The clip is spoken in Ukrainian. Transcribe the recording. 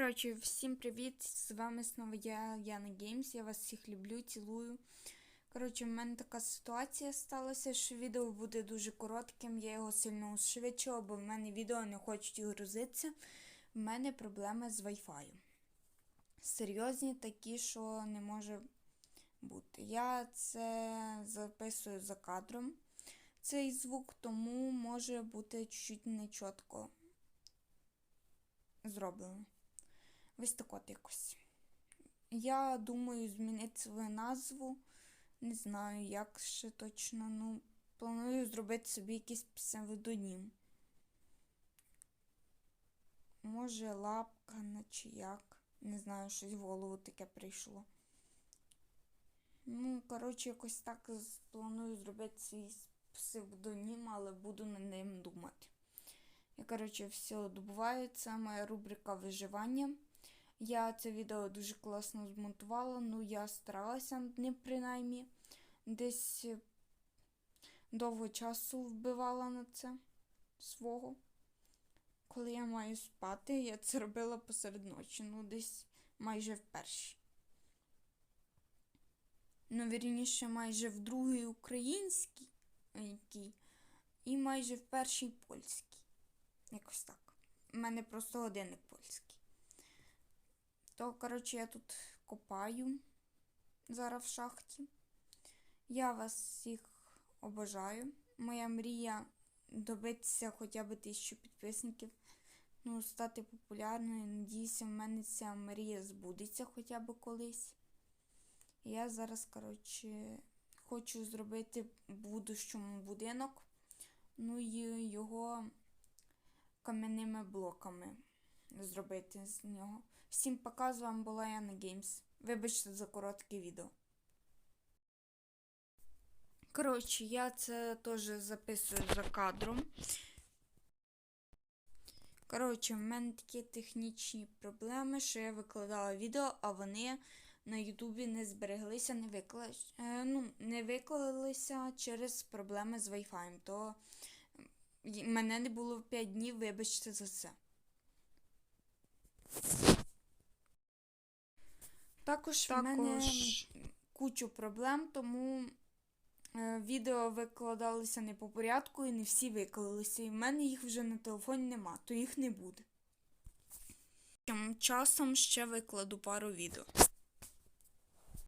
Коротше, всім привіт! З вами знову я, Яна Геймс. Я вас всіх люблю, цілую. Коротше, в мене така ситуація сталася, що відео буде дуже коротким. Я його сильно ушвидшила, бо в мене відео не хочуть грузитися. В мене проблеми з Wi-Fi. Серйозні такі, що не може бути. Я це записую за кадром. Цей звук, тому може бути чуть-чуть нечітко зроблено. Ось так от якось. Я думаю змінити свою назву. Не знаю, як ще точно. Ну, планую зробити собі якийсь псевдонім. Може, лапка, наче як. Не знаю, щось в голову таке прийшло. Ну, коротше, якось так планую зробити свій псевдонім, але буду над ним думати. І, коротше, все добуваю. Це моя рубрика виживання. Я це відео дуже класно змонтувала, ну я старалася над ним принаймні. Десь е, довго часу вбивала на це свого. Коли я маю спати, я це робила посеред ночі, ну десь майже в першій. Ну, вірніше, майже в другій українській, а і майже в першій польській. Якось так. У мене просто годинник польський. То, коротше, я тут копаю зараз в шахті. Я вас всіх обожаю. Моя мрія добитися хоча б тисячу підписників. Ну, стати популярною. Надіюся, в мене ця мрія збудеться хоча б колись. Я зараз, коротше, хочу зробити будущому будинок. Ну і його кам'яними блоками зробити з нього. Всім пока, з вами була Яна Геймс. Вибачте за коротке відео. Коротше, я це теж записую за кадром. Коротше, в мене такі технічні проблеми, що я викладала відео, а вони на Ютубі не збереглися, не виклали, е, ну, не виклалися через проблеми з Wi-Fi. То мене не було 5 днів, вибачте за це. Також, в мене кучу проблем, тому е, відео викладалися не по порядку і не всі виклалися. І в мене їх вже на телефоні нема, то їх не буде. Тим часом ще викладу пару відео.